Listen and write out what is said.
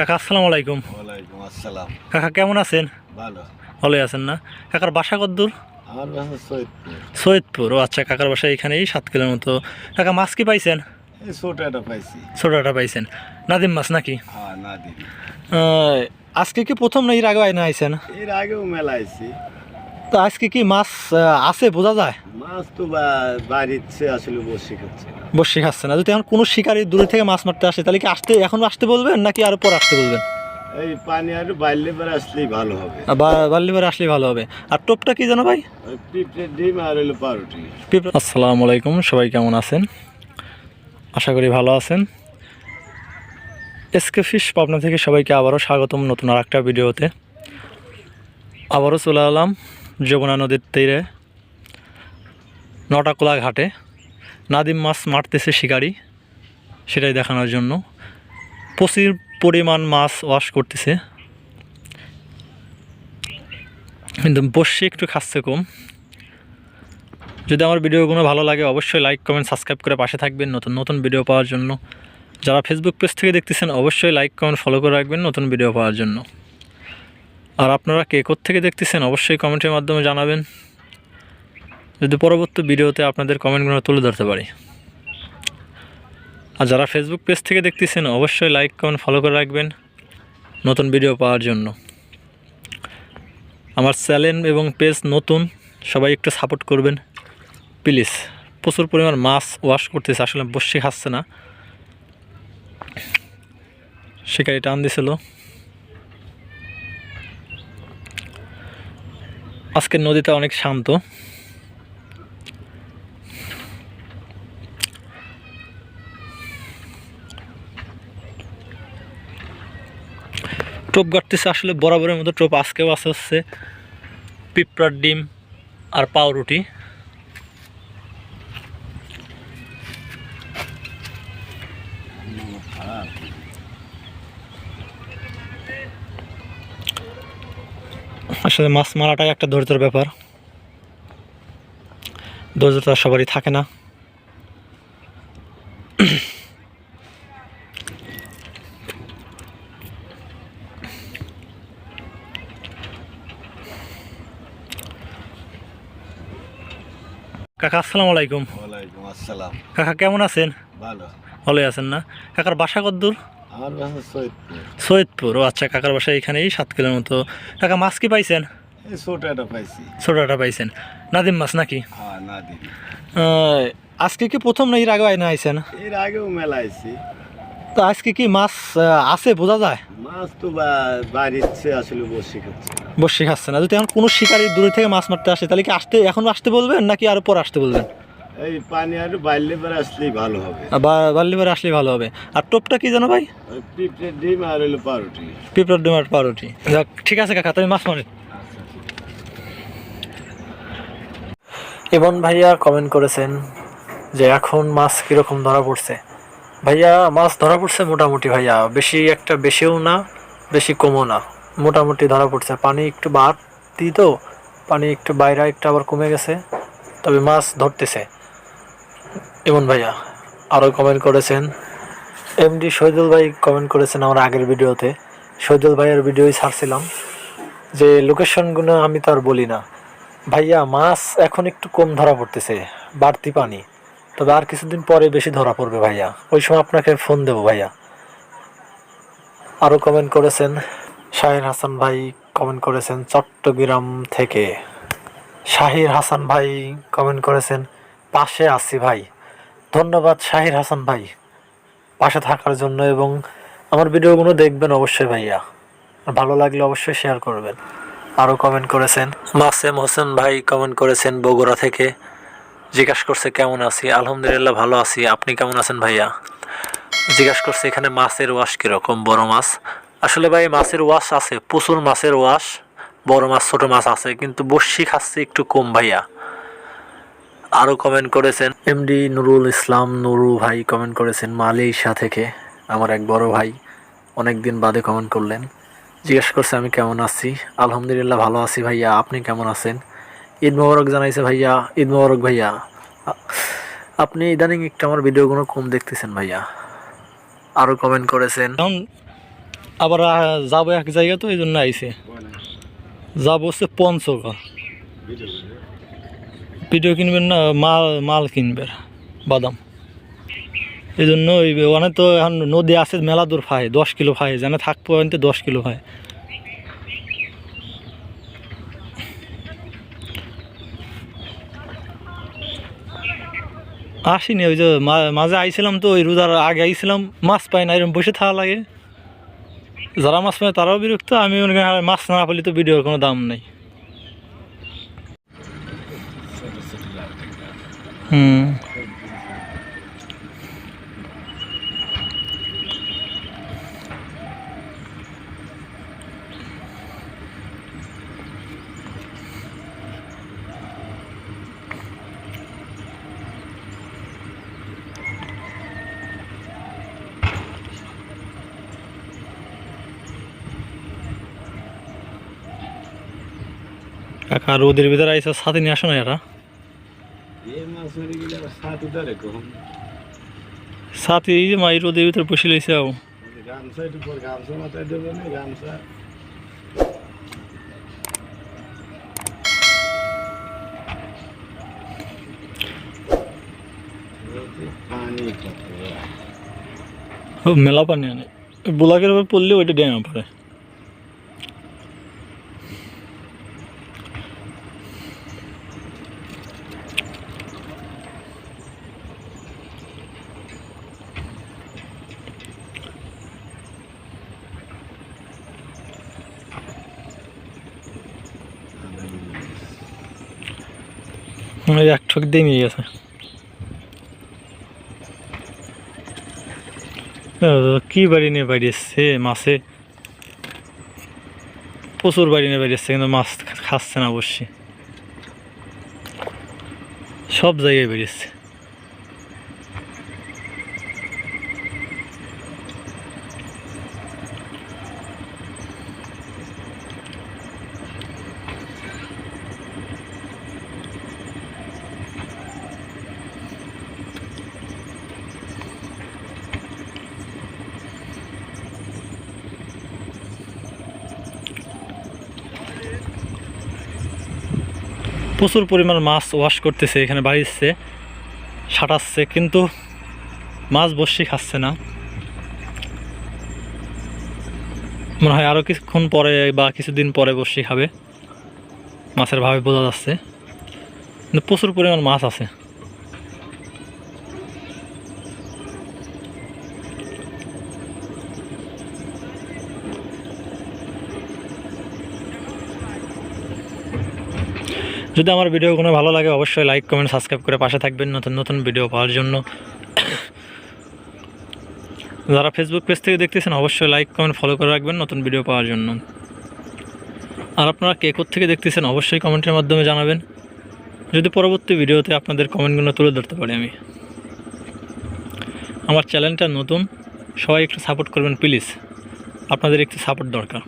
কাকা আসসালামু আলাইকুম। ওয়ালাইকুম আসসালাম। কাকা কেমন আছেন? ভালো। ভালোই আছেন না? কাকার বাসা কদ্দূর আমার বাসা সৈয়দপুর। সৈয়দপুর। ও আচ্ছা কাকার বাসা এখানেই সাত কিলোর মতো। কাকা মাছ কি পাইছেন? ছোটটা পাইছি। ছোটোটা পাইছেন। নাদিম মাছ নাকি? হ্যাঁ আজকে কি প্রথম না এর আগে আইনা আইছেন? এর আগেও মেলা আইছি। তো আজকে কি মাছ আছে বোঝা যায়? মাছ তো বাড়িতে আসলে বসে খাচ্ছে। বসে খাচ্ছে না। যদি এখন কোনো শিকারি দূরে থেকে মাছ মারতে আসে তাহলে কি আসতে এখন আসতে বলবেন নাকি আরও পর আসতে বলবেন? এই পানি আর বাইলে পরে আসলেই ভালো হবে। আর বা- বাল্লিবার আসলেই ভালো হবে। আর টোপটা কি জানো ভাই? পিঁপড়ে ডিম আর হইল পাউরুটি। আসসালামু আলাইকুম সবাই কেমন আছেন? আশা করি ভালো আছেন। এসকে ফিশ পাবনা থেকে সবাইকে আবারও স্বাগতম নতুন আর একটা ভিডিওতে। আবারও চলে এলাম যমুনা নদীর তীরে, নটাকোলা ঘাটে। নাদিম মাছ মারতেছে শিকারি, সেটাই দেখানোর জন্য। প্রচুর পরিমাণ মাছ ওয়াশ করতেছে। কিন্তু বসে একটু খাচ্ছে কম। যদি আমার ভিডিওগুলো ভালো লাগে, অবশ্যই লাইক কমেন্ট সাবস্ক্রাইব করে পাশে থাকবেন। নতুন নতুন ভিডিও পাওয়ার জন্য। যারা ফেসবুক পেজ থেকে দেখতেছেন, অবশ্যই লাইক কমেন্ট ফলো করে রাখবেন নতুন ভিডিও পাওয়ার জন্য। আর আপনারা কে থেকে দেখতেছেন, অবশ্যই কমেন্টের মাধ্যমে জানাবেন। যদি পরবর্তী ভিডিওতে আপনাদের কমেন্টগুলো তুলে ধরতে পারি। আর যারা ফেসবুক পেজ থেকে দেখতেছেন, অবশ্যই লাইক কমেন্ট ফলো করে রাখবেন নতুন ভিডিও পাওয়ার জন্য। আমার চ্যানেল এবং পেজ নতুন, সবাই একটু সাপোর্ট করবেন। প্লিজ প্রচুর পরিমাণ মাছ ওয়াশ করতেছে, আসলে বসে খাচ্ছে না। শিকারি টান দিছিল। আজকের নদীটা অনেক শান্ত। টোপ গাড়তেছে আসলে বরাবরের মতো টোপ, আজকেও আছে হচ্ছে পিঁপড়ার ডিম আর পাউরুটি। আসলে মাছ মারাটাই একটা ধৈর্যের ব্যাপার। ধৈর্য তো সবারই থাকে না। কাকা আসসালামু আলাইকুম। ওয়ালাইকুম আসসালাম। কাকা কেমন আছেন? ভালো। ভালোই আছেন না? কাকার বাসা কদ্দূর আমার বাসা সৈয়দপুর। সৈয়দপুর ও আচ্ছা কাকার বাসা এখানেই সাত কিলোর মতো। কাকা মাছ কি পাইছেন? এই ছোটটা পাইছি। ছোটোটা পাইছেন। নাদিম মাছ নাকি? হ্যাঁ আজকে কি প্রথম না এর আগে আইনা আইছেন? এর আগেও মেলা আইছি। তো আজকে কি মাছ আছে বোঝা যায়? মাছ তো বা- বাড়িতে আসলে বসে খাচ্ছে। না বসে খাচ্ছে না। যদি এখন কোনো শিকারি দূরে থেকে মাছ মারতে আসে তাহলে কি আসতে এখন আসতে বলবেন নাকি আরও পর আসতে বলবেন? এই পানি আর পরে আসলেই ভালো হবে। আর বা- বাল্লিবার আসলেই ভালো হবে। আর টোপটা কি জানো ভাই? ওই পিঁপড়ে ডিম আর হইল পাউরুটি। পিঁপড়ার ডিমার পাউরুটি। যাক ঠিক আছে কাকা তুমি মাছ মারেন এবং ভাইয়া কমেন্ট করেছেন যে এখন মাছ কীরকম ধরা পড়ছে। ভাইয়া মাছ ধরা পড়ছে মোটামুটি ভাইয়া বেশি একটা বেশিও না বেশি কমও না। মোটামুটি ধরা পড়ছে। পানি একটু বাড়তি তো পানি একটু বাইরে একটু আবার কমে গেছে। তবে মাছ ধরতেছে। এমন ভাইয়া আরও কমেন্ট করেছেন। এমডি শহীদুল ভাই কমেন্ট করেছেন আমার আগের ভিডিওতে। শহীদুল ভাইয়ের ভিডিওই ছাড়ছিলাম। যে লোকেশনগুলো আমি তো আর বলি না। ভাইয়া, মাছ এখন একটু কম ধরা পড়তেছে, বাড়তি পানি। তবে আর কিছুদিন পরে বেশি ধরা পড়বে ভাইয়া। ওই সময় আপনাকে ফোন দেবো ভাইয়া। আরও কমেন্ট করেছেন শাহির হাসান ভাই কমেন্ট করেছেন চট্টগ্রাম থেকে। শাহির হাসান ভাই কমেন্ট করেছেন, পাশে আছি ভাই। ধন্যবাদ শাহির হাসান ভাই পাশে থাকার জন্য এবং আমার ভিডিওগুলো দেখবেন অবশ্যই ভাইয়া। ভালো লাগলে অবশ্যই শেয়ার করবেন। আরও কমেন্ট করেছেন। মাসেম হোসেন ভাই কমেন্ট করেছেন বগুড়া থেকে। জিজ্ঞাসা করছে, কেমন আছি? আলহামদুলিল্লাহ, ভালো আছি। আপনি কেমন আছেন ভাইয়া? জিজ্ঞাসা করছে, এখানে মাছের ওয়াশ কীরকম? বড় মাছ? আসলে ভাই, মাছের ওয়াশ আছে, প্রচুর মাছের ওয়াশ। বড় মাছ, ছোট মাছ আছে, কিন্তু বর্ষি খাচ্ছে একটু কম ভাইয়া। আরও কমেন্ট করেছেন। এমডি নুরুল ইসলাম নুরু ভাই কমেন্ট করেছেন মালয়েশিয়া থেকে। আমার এক বড় ভাই অনেক দিন বাদে কমেন্ট করলেন। জিজ্ঞেস করছে, আমি কেমন আছি? আলহামদুলিল্লাহ ভালো আছি ভাইয়া। আপনি কেমন আছেন? ঈদ মোবারক জানাইছে ভাইয়া। ঈদ মোবারক ভাইয়া। আপনি ইদানিং একটু আমার ভিডিওগুলো কম দেখতেছেন ভাইয়া। আরও কমেন্ট করেছেন। আবার যাব এক জায়গা তো এই জন্য আইসে যাব হচ্ছে পঞ্চগড়। ভিডিও কিনবেন না, মাল মাল কিনবেন বাদাম। এই জন্য ওখানে তো এখন নদী আছে, মেলা দূর ফাই দশ কিলো ফাই যেন থাকব আনতে দশ কিলো ফাই আসিনি, ওই যে মাঝে আইছিলাম তো, ওই রোজার আগে আইছিলাম, মাছ পাই না এরকম বসে থাকা লাগে। যারা মাছ পায় তারাও বিরক্ত, আমি মনে মাছ না পেলে তো ভিডিওর কোনো দাম নেই। হুম। কাকা রোদের ভিতরে আইসা সাথে নিয়ে আসো না এরা এই মাছ ধরে গেলে আবার সাত উঠারে কখন সাথে এই যে মাই রোদের ভিতরে বসে লইছে আও গামছা একটু পর গামছা মাথায় দেবে না গামছা পানি কত ও মেলা পানি আনে বুলাকের উপর পড়লে ওইটা ড্যামে পড়ে এক ঠক দিয়ে নিয়ে গেছে। কি বাড়ি নিয়ে বাড়ি এসছে মাছে? প্রচুর বাড়ি নিয়ে বাড়ি এসছে, কিন্তু মাছ খাচ্ছে না অবশ্যই। সব জায়গায় বেরিয়েছে প্রচুর পরিমাণ মাছ ওয়াশ করতেছে, এখানে বাড়িচ্ছে সাঁটাচ্ছে কিন্তু মাছ বসি খাচ্ছে না। মনে হয় আরও কিছুক্ষণ পরে বা কিছুদিন পরে বসি খাবে। মাছের ভাবে বোঝা যাচ্ছে। কিন্তু প্রচুর পরিমাণ মাছ আছে। যদি আমার ভিডিও কোনো ভালো লাগে, অবশ্যই লাইক কমেন্ট সাবস্ক্রাইব করে পাশে থাকবেন নতুন নতুন ভিডিও পাওয়ার জন্য। যারা ফেসবুক পেজ থেকে দেখতেছেন, অবশ্যই লাইক কমেন্ট ফলো করে রাখবেন নতুন ভিডিও পাওয়ার জন্য। আর আপনারা কে থেকে দেখতেছেন, অবশ্যই কমেন্টের মাধ্যমে জানাবেন। যদি পরবর্তী ভিডিওতে আপনাদের কমেন্টগুলো তুলে ধরতে পারি আমি। আমার চ্যানেলটা নতুন, সবাই একটু সাপোর্ট করবেন প্লিজ আপনাদের একটু সাপোর্ট দরকার।